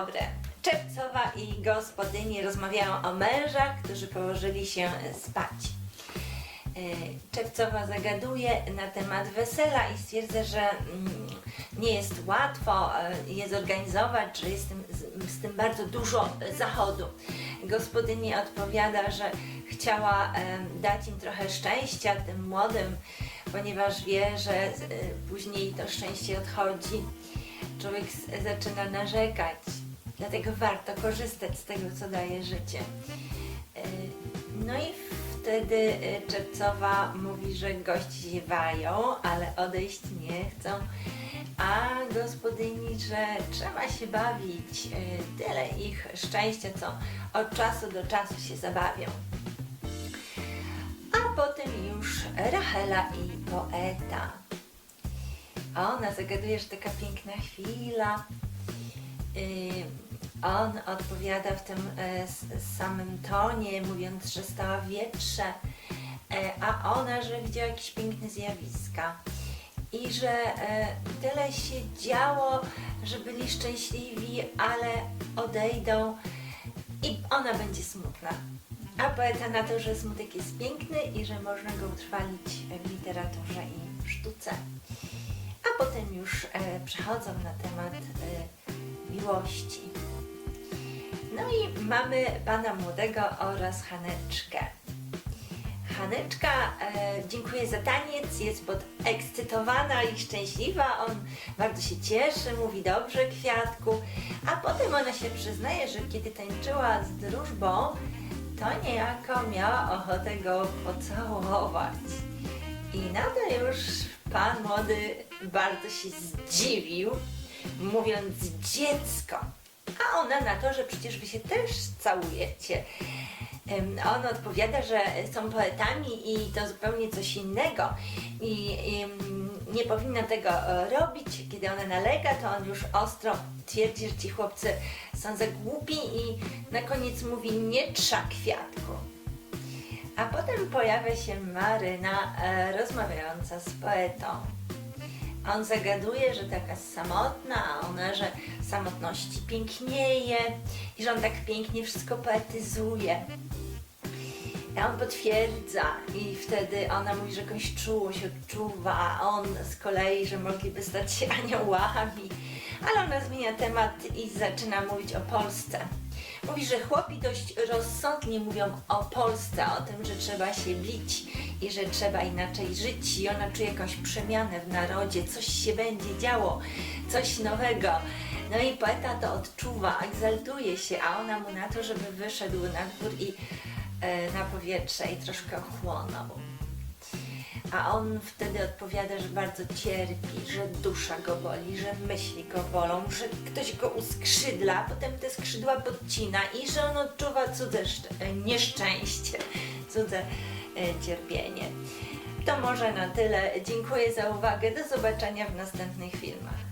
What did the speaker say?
dobre. Czepcowa i gospodyni rozmawiają o mężach, którzy położyli się spać. E, Czepcowa zagaduje na temat wesela i stwierdza, że mm, nie jest łatwo e, je zorganizować, że jest z tym, bardzo dużo zachodu. Gospodyni odpowiada, że chciała em, dać im trochę szczęścia, tym młodym, ponieważ wie, że e, później to szczęście odchodzi. Człowiek zaczyna narzekać, dlatego warto korzystać z tego, co daje życie. E, No i wtedy e, Czepcowa mówi, że gości ziewają, ale odejść nie chcą, a gospodyni, że trzeba się bawić, e, tyle ich szczęścia, co od czasu do czasu się zabawią. A potem już Rachela i poeta. Ona zagaduje, że taka piękna chwila. Ym, on odpowiada w tym e, samym tonie, mówiąc, że stała wietrze, e, a ona, że widziała jakieś piękne zjawiska. I że e, tyle się działo, że byli szczęśliwi, ale odejdą i ona będzie smutna. A poeta na to, że smutek jest piękny i że można go utrwalić w literaturze i w sztuce. A potem już przechodzą na temat miłości. No i mamy pana młodego oraz Haneczkę. Haneczka e, dziękuję za taniec, jest podekscytowana i szczęśliwa. On bardzo się cieszy, mówi dobrze kwiatku, a potem ona się przyznaje, że kiedy tańczyła z drużbą, to niejako miała ochotę go pocałować. I na już pan młody bardzo się zdziwił, mówiąc dziecko. A ona na to, że przecież wy się też całujecie. On odpowiada, że są poetami i to zupełnie coś innego i em, nie powinna tego e, robić. Kiedy ona nalega, to on już ostro twierdzi, że ci chłopcy są za głupi i na koniec mówi nie trza kwiatku. A potem pojawia się Maryna e, rozmawiająca z poetą. On zagaduje, że taka samotna, a ona, że samotności pięknieje i że on tak pięknie wszystko poetyzuje. A on potwierdza i wtedy ona mówi, że jakąś czułość odczuwa, a on z kolei, że mogliby stać się aniołami. Ale ona zmienia temat i zaczyna mówić o Polsce. Mówi, że chłopi dość rozsądnie mówią o Polsce, o tym, że trzeba się bić i że trzeba inaczej żyć i ona czuje jakąś przemianę w narodzie, coś się będzie działo, coś nowego. No i poeta to odczuwa, egzaltuje się, a ona mu na to, żeby wyszedł na dwór i e, na powietrze i troszkę ochłonął. A on wtedy odpowiada, że bardzo cierpi, że dusza go boli, że myśli go bolą, że ktoś go uskrzydla, potem te skrzydła podcina i że on odczuwa cudze szcz- nieszczęście, cudze e, cierpienie. To może na tyle. Dziękuję za uwagę. Do zobaczenia w następnych filmach.